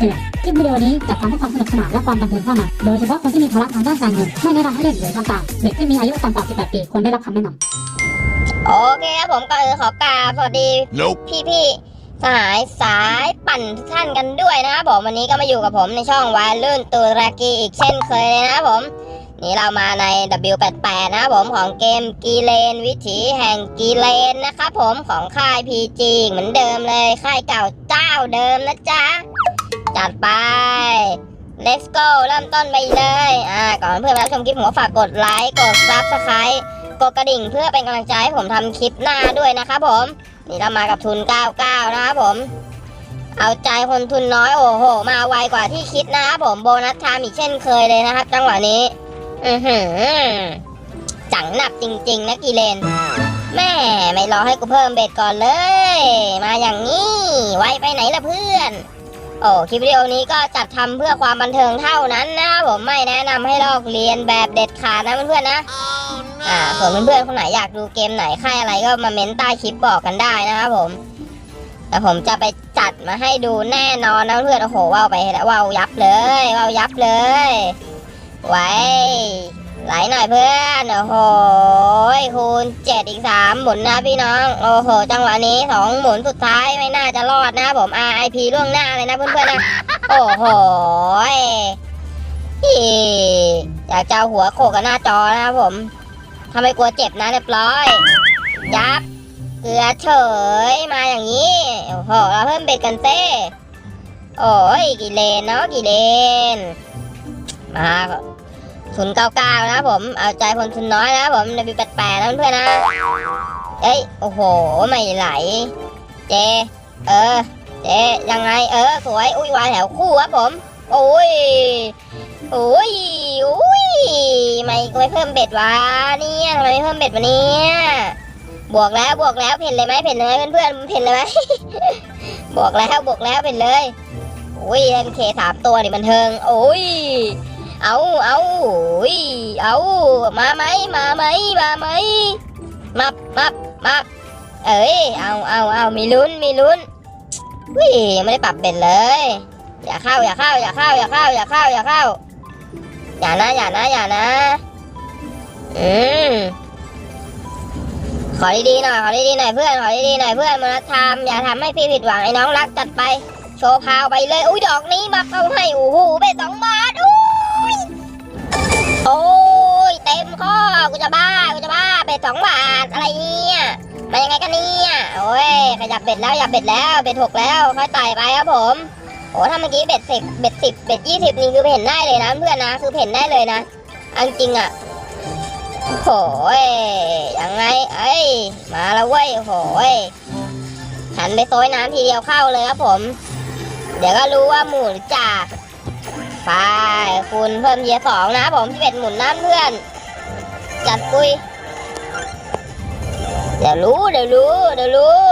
คลิปวิดีโอนี้จัดทำให้ความสนุกสนานและความบันเทิงเท่านั้นโดยเฉพาะคนที่มีภาระทางด้านการเงินไม่แนะนำให้เล่นหรือทำตามเด็กที่มีอายุต่ำกว่า 18 ปีควรได้รับคำแนะนำโอเคครับผมก็เออขอกราบสวัสดี Nope. พี่พี่สหายสายปั่นทุกท่านกันด้วยนะครับผมวันนี้ก็มาอยู่กับผมในช่องวายลื่นตุรกีอีกเช่นเคยเลยนะครับผมนี่เรามาใน W88 นะครับผมของเกมกีเลน วิถีแห่งกีเลนนะครับผมของค่าย PG เหมือนเดิมเลยค่ายเก่าเจ้าเดิมนะจ๊ะ จัดไป let's go เริ่มต้นไปเลย อ่า ก่อนเพื่อนรับชมคลิปผมก็ฝากกดไลค์ กด subscribe กดกระดิ่งเพื่อเป็นกำลังใจให้ผมทำคลิปหน้าด้วยนะครับผม นี่เรามากับทุน 99 นะครับผม เอาใจคนทุนน้อย โอ้โห มาไวกว่าที่คิดนะครับผม โบนัสไทม์อีกเช่นเคยเลยนะครับ จังหวะนี้ อือหือ จังหนักจริง ๆ นะกีเลนแม่ไม่รอให้กูเพิ่มเบ็ดก่อนเลย มาอย่างนี้ ไวไปไหนล่ะเพื่อน โอ้คลิปวิดีโอนี้ก็จัดทำเพื่อความบันเทิงเท่านั้นนะครับผมไม่แนะนำให้ลอกเรียนแบบเด็ดขาดนะเพื่อนๆนะอ่าส่วนเพื่อนๆคนไหนอยากดูเกมไหนค่ายอะไรก็มาเม้นใต้คลิปบอกกันได้นะครับผมแต่ผมจะไปจัดมาให้ดูแน่นอนนะเพื่อนโอ้โหว้าวไปแล้วว้าวยับเลยว้าวยับเลย ไว้ ไหลหน่อยเพื่อนโอ้โหคูณเจ็ดอีกสามหมุนนะพี่น้อง โอ้โห จังหวะนี้สองหมุนสุดท้ายไม่น่าจะรอดนะผม RIP ล่วงหน้าเลยนะเพื่อนๆนะ โอ้โหอีอยากจะเอาหัวโขกกับหน้าจอนะครับผมถ้าไม่กลัวเจ็บนะเรียบร้อย ยับ เกลือเฉยมาอย่างนี้ โอ้โห เราเพิ่มเบ็ดกันเต้โอ้ยกี่เลนเนาะกี่เลนมา ทุนเก้าเก้านะผมเอาใจคนทุนน้อยนะผมในปีแปดแปดนะเพื่อนนะเอ้ยโอ้โหไม่ไหล เจ เออ เจยังไงเออสวยอุ้ยวายแถวคู่ครับผมโอ้ยโอ้ยอุ้ยไม่ไม่เพิ่มเบ็ดวะเนี่ยทำไมไม่เพิ่มเบ็ดวะเนี่ยบวกแล้วบวกแล้วเพ่นเลยไหมเพ่นเลยไหมเพื่อนๆเพ่นเลยไหมบวกแล้วบวกแล้วเพ่นเลยโอ้ยเอ็มเคสามตัวนี่มันเทิงโอ้ย เอาเอาอ้ยเอามาไหมมาไหมมาไหมมามามาเอ้ยเอาเอาเอามีลุ้นมีลุ้นวิยังไม่ได้ปรับเบ็ดเลย อย่าเข้าอย่าเข้าอย่าเข้าอย่าเข้าอย่าเข้าอย่าเข้าอย่านะอย่านะอย่านะอืมขอดีๆหน่อยขอดีๆหน่อยเพื่อนขอดีๆหน่อยเพื่อนมาทำอย่าทำให้พี่ผิดหวังไอ้น้องรักจัดไป โชว์พาวไปเลยอุ้ยดอกนี้มาเข้าให้โอ้โหเบ็ดสองบาทอุ้ กูจะบ้ากูจะบ้าเบ็ดสองบาทอะไรเนี่ยมายังไงกันเนี่ยโอ้ยขยับเบ็ดแล้วขยับเบ็ดแล้วเบ็ดหกแล้วค่อยไต่ไปครับผมโอ้ถ้าเมื่อกี้เบ็ดสิบเบ็ดสิบเบ็ดยี่สิบนี่คือเห็นได้เลยนะเพื่อนนะคือเห็นได้เลยนะอัจริงอะโอ้ยยังไงเอ้ยมาแล้วเว้ยโอ้ยหันไปโซยน้ำทีเดียวเข้าเลยครับผม เดี๋ยวก็รู้ว่าหมุนจากไปคุณเพิ่มเยียสองนะผมที่เบ็ดหมุนน้ำเพื่อน จัดปุยเดี๋ยวรู้เดี๋ยวรู้เดี๋ยวรู้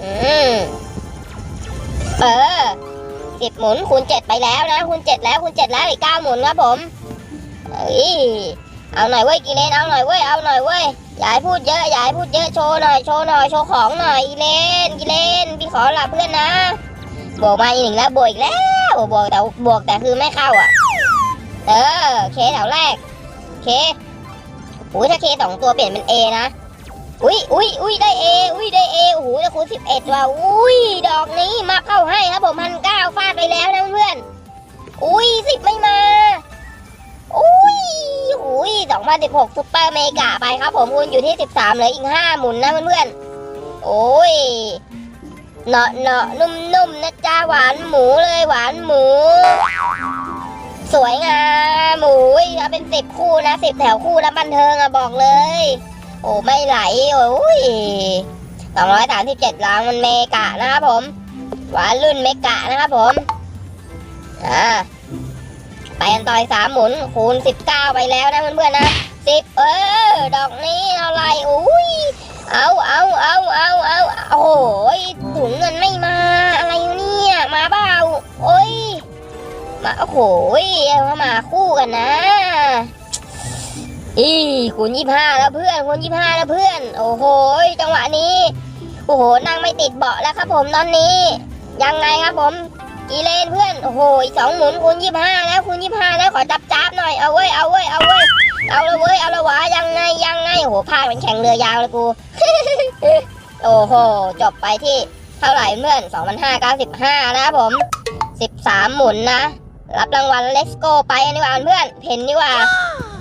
อืมเออสิบหมุนคูณเจ็ดไปแล้วนะคูณเจ็ดแล้วคูณเจ็ดแล้วอีกเก้าหมุนครับผมเอ้ยเอาหน่อยเว้ยกีเลนเอาหน่อยเว้ยเอาหน่อยเว้ยอย่าให้พูดเยอะอย่าให้พูดเยอะโชว์หน่อยโชว์หน่อยโชว์ของหน่อยกีเลนกีเลนพี่ขอหลับเพื่อนนะบวกมาอีกหนึ่งแล้วบวกอีกแล้วบวกแต่บวกแต่คือไม่เข้าอะ เออเคแถวแรกเค อุ้ยถ้าเคสองตัวเปลี่ยนเป็นเอนะ อุ้ยอุ้ยอุ้ยได้เออุ้ยได้เอโอ้โหจะคูณสิบเอ็ดว่ะอุ้ยดอกนี้มาเข้าให้ครับผมพันเก้าฟาดไปแล้วนะเพื่อนอุ้ยสิบไม่มา อุ้ยอุ้ยสองพันสิบหกซุปเปอร์เมกะไปครับผมคุณอยู่ที่สิบสามเหลืออีกห้าหมุนนะเพื่อนๆโอ้ยเนาะเนาะนุ่มๆนะจ้าหวานหมูเลยหวานหมู สวยงามหมูเอาเป็นสิบคู่นะสิบแถวคู่แล้วบันเทิงอะบอกเลย โอ้ไม่ไหล โอ้ยสองร้อยสามสิบเจ็ดลังมันเมกะนะครับผมหวานรุ่นเมกะนะครับผมอ่าไปกันต่อยสามหมุนคูณสิบเก้าไปแล้วนะเพื่อนๆนะสิบเออ ดอกนี้เท่าไรอุ้ยเอาเอาเอาเอาเอาโอ้ยถุงเงิน มาโอ้โหเอามาคู่กันนะอีคูณยี่ห้าแล้วเพื่อนคูณยี่ห้าแล้วเพื่อน โอ้โหจังหวะนี้โอ้โหนั่งไม่ติดเบาะแล้วครับผมตอนนี้ ยังไงครับผมกีเลนเพื่อนโอ้โหสองหมุนคูณยี่ห้าแล้วคูณยี่ห้าแล้วขอจับจับหน่อยเอาเว้ยเอาเว้ยเอาเว้ยเอาละเว้ยเอาละวะยังไงยังไงโอ้โหพาเป็นแข่งเรือยาวเลยกูโอ้โหจบไปที่เท่าไหร่เพื่อน2,595นะครับผม 13 หมุนนะ รับรางวัล Let's Go ไปอันนี้ว่าเพื่อนเพนนี่ว่า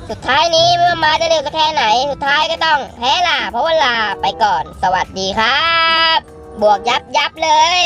สุดท้ายนี้ไม่ว่ามาจะเร็วจะแค่ไหน สุดท้ายก็ต้องแพ้ล่ะเพราะว่าลาไปก่อน สวัสดีครับ บวกยับยับเลย